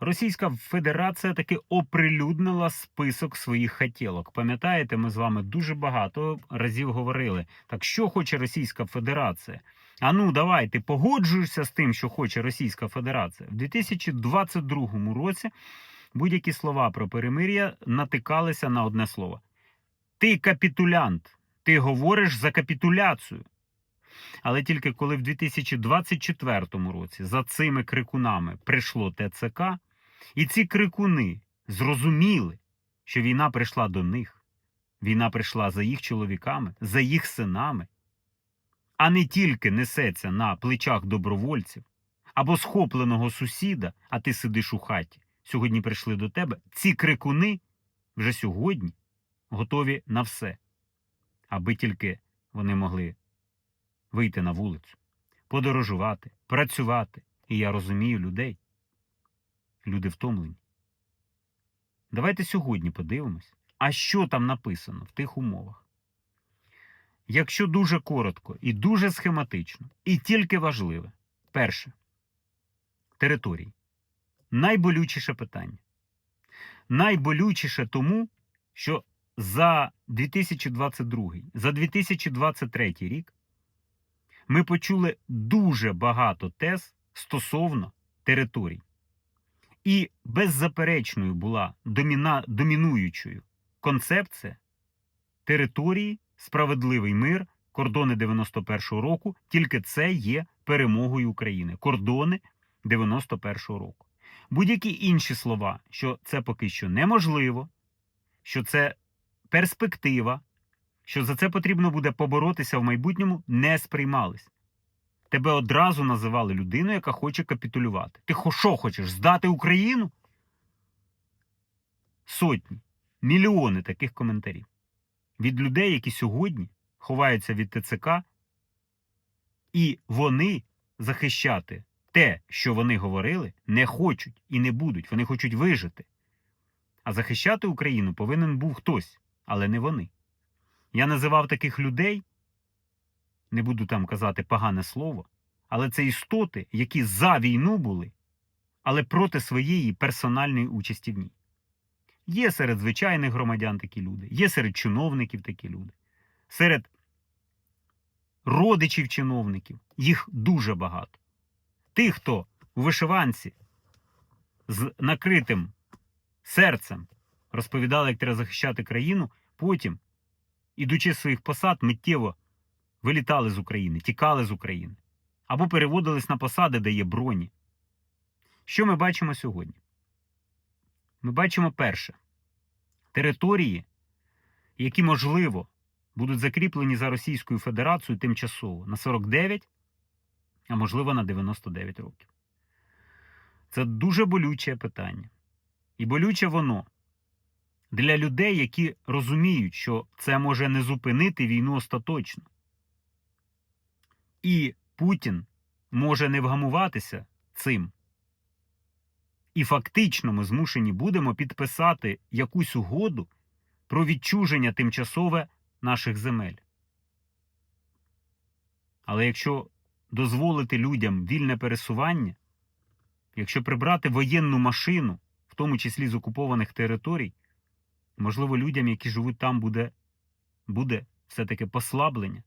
Російська Федерація таки оприлюднила список своїх хотілок. Пам'ятаєте, ми з вами дуже багато разів говорили. Так що хоче Російська Федерація? А ну давай, ти погоджуєшся з тим, що хоче Російська Федерація. В 2022 році будь-які слова про перемир'я натикалися на одне слово: ти капітулянт, ти говориш за капітуляцію. Але тільки коли в 2024 році за цими крикунами прийшло ТЦК, і ці крикуни зрозуміли, що війна прийшла до них, війна прийшла за їх чоловіками, за їх синами, а не тільки несеться на плечах добровольців або схопленого сусіда, а ти сидиш у хаті. Сьогодні прийшли до тебе. Ці крикуни вже сьогодні готові на все, аби тільки вони могли вийти на вулицю, подорожувати, працювати. І я розумію людей. Люди втомлені. Давайте сьогодні подивимось, а що там написано в тих умовах. Якщо дуже коротко і дуже схематично, і тільки важливе, перше території. Найболючіше питання. Найболючіше тому, що за 2022, за 2023 рік ми почули дуже багато тез стосовно територій. І беззаперечною була доміна, домінуючою концепція території, справедливий мир, кордони 91-го року. Тільки це є перемогою України. Кордони 91-го року. Будь-які інші слова, що це поки що неможливо, що це перспектива, що за це потрібно буде поборотися в майбутньому, не сприймались. Тебе одразу називали людиною, яка хоче капітулювати. Ти що хочеш здати Україну? Сотні, мільйони таких коментарів від людей, які сьогодні ховаються від ТЦК, і вони захищати те, що вони говорили, не хочуть і не будуть. Вони хочуть вижити. А захищати Україну повинен був хтось, але не вони. Я називав таких людей, не буду там казати погане слово, але це істоти, які за війну були, але проти своєї персональної участі в ній. Є серед звичайних громадян такі люди, є серед чиновників такі люди, серед родичів чиновників, їх дуже багато. Тих, хто у вишиванці з накритим серцем розповідали, як треба захищати країну, потім, ідучи з своїх посад, миттєво вилітали з України, тікали з України або переводились на посади, де є броні. Що ми бачимо сьогодні? Ми бачимо перше території, які, можливо, будуть закріплені за Російською Федерацією тимчасово на 49, а можливо на 99 років. Це дуже болюче питання. І болюче воно для людей, які розуміють, що це може не зупинити війну остаточно. І Путін може не вгамуватися цим. І фактично ми змушені будемо підписати якусь угоду про відчуження тимчасове наших земель. Але якщо дозволити людям вільне пересування, якщо прибрати воєнну машину, в тому числі з окупованих територій, можливо, людям, які живуть там, буде, буде все-таки послаблення.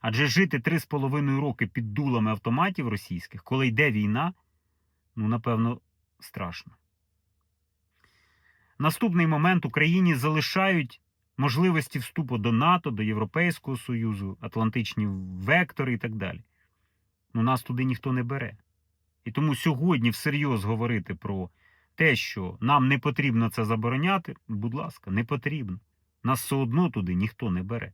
Адже жити три з половиною роки під дулами автоматів російських, коли йде війна, ну, напевно, страшно. Наступний момент Україні залишають можливості вступу до НАТО, до Європейського Союзу, Атлантичні вектори і так далі. Ну, нас туди ніхто не бере. І тому сьогодні всерйоз говорити про те, що нам не потрібно це забороняти, будь ласка, не потрібно. Нас все одно туди ніхто не бере.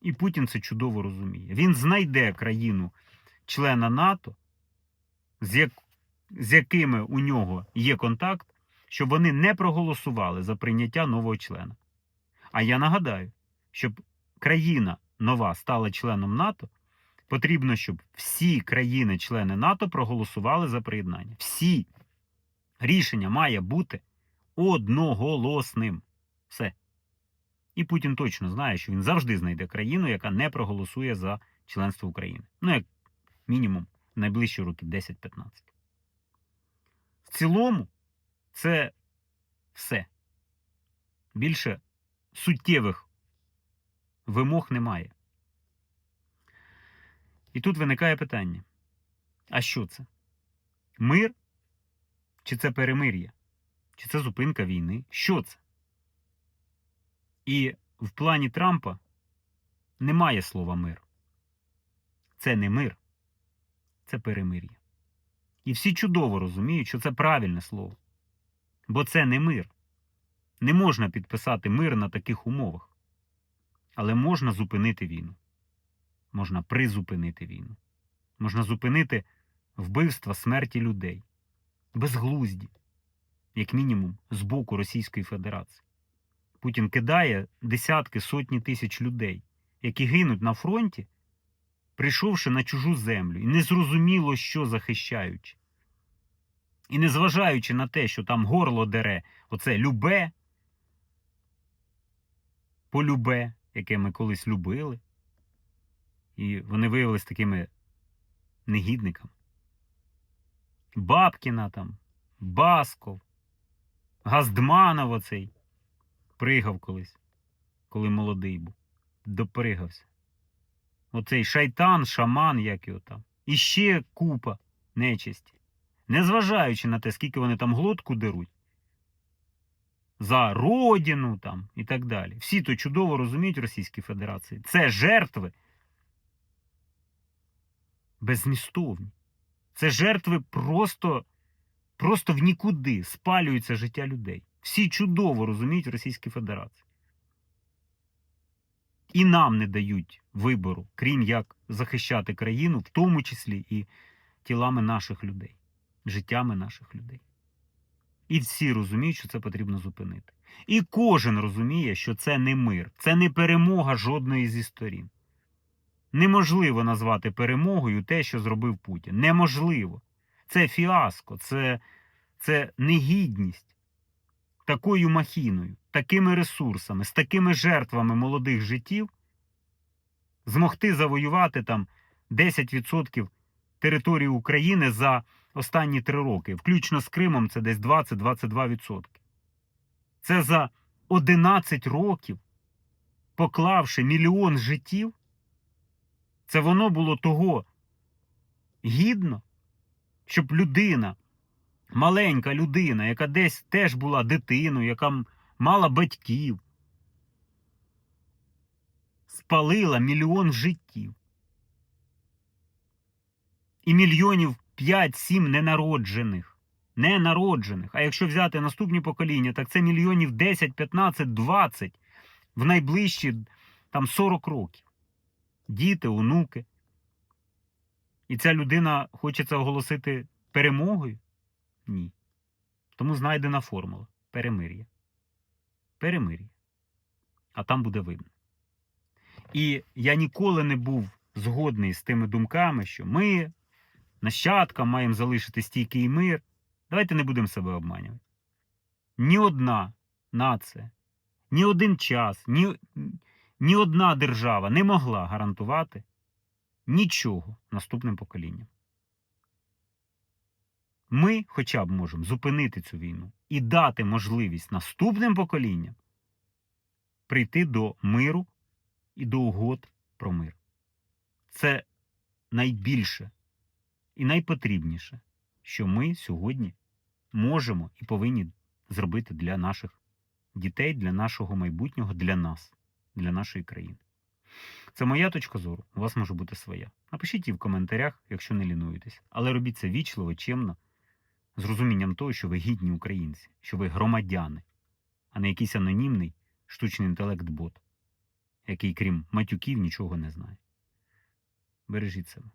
І Путін це чудово розуміє. Він знайде країну члена НАТО, з, як... з якими у нього є контакт, щоб вони не проголосували за прийняття нового члена. А я нагадаю, щоб країна нова стала членом НАТО, потрібно, щоб всі країни-члени НАТО проголосували за приєднання. Всі. Рішення має бути одноголосним. Все. І Путін точно знає, що він завжди знайде країну, яка не проголосує за членство України. Ну, як мінімум, найближчі роки 10-15. В цілому, це все. Більше суттєвих вимог немає. І тут виникає питання: а що це? Мир? Чи це перемир'я? Чи це зупинка війни? Що це? І в плані Трампа немає слова мир. Це не мир, це перемир'я. І всі чудово розуміють, що це правильне слово. Бо це не мир. Не можна підписати мир на таких умовах. Але можна зупинити війну. Можна призупинити війну. Можна зупинити вбивства смерті людей. Безглузді, як мінімум, з боку Російської Федерації. Путін кидає десятки, сотні тисяч людей, які гинуть на фронті, прийшовши на чужу землю, і незрозуміло, що захищаючи. І незважаючи на те, що там горло дере, оце любе, полюбе, яке ми колись любили, і вони виявилися такими негідниками. Бабкіна там, Басков, Газдманов оцей пригав колись, коли молодий був. Допригався. Оцей шайтан, шаман, як його там. І ще купа нечисті. Незважаючи на те, скільки вони там глотку деруть. За родину там і так далі. Всі то чудово розуміють в Російській Федерації. Це жертви беззмістовні. Це жертви просто, просто в нікуди спалюється життя людей. Всі чудово розуміють в Російській Федерації. І нам не дають вибору, крім як захищати країну, в тому числі і тілами наших людей, життями наших людей. І всі розуміють, що це потрібно зупинити. І кожен розуміє, що це не мир, це не перемога жодної зі сторін. Неможливо назвати перемогою те, що зробив Путін. Неможливо. Це фіаско, це, це негідність такою махіною, такими ресурсами, з такими жертвами молодих життів змогти завоювати там 10% території України за останні три роки, включно з Кримом, це десь 20-22%. Це за 11 років, поклавши мільйон життів, це воно було того гідно, щоб людина, маленька людина, яка десь теж була дитиною, яка мала батьків, спалила мільйон життів. І мільйонів 5-7 ненароджених. Ненароджених. А якщо взяти наступні покоління, так це мільйонів 10, 15, 20 в найближчі там 40 років. Діти, онуки. І ця людина хоче це оголосити перемогою? Ні. Тому знайдена формула перемир'я. Перемир'я. А там буде видно. І я ніколи не був згодний з тими думками, що ми, нащадкам, маємо залишити стійкий мир. Давайте не будемо себе обманювати. Ні одна нація, ні один час, ні, ні одна держава не могла гарантувати нічого наступним поколінням. Ми хоча б можемо зупинити цю війну і дати можливість наступним поколінням прийти до миру і до угод про мир. Це найбільше і найпотрібніше, що ми сьогодні можемо і повинні зробити для наших дітей, для нашого майбутнього, для нас, для нашої країни. Це моя точка зору. У вас може бути своя. Напишіть її в коментарях, якщо не лінуєтесь. Але робіть це вічливо, чемно, з розумінням того, що ви гідні українці, що ви громадяни, а не якийсь анонімний штучний інтелект-бот, який, крім матюків, нічого не знає. Бережіть себе.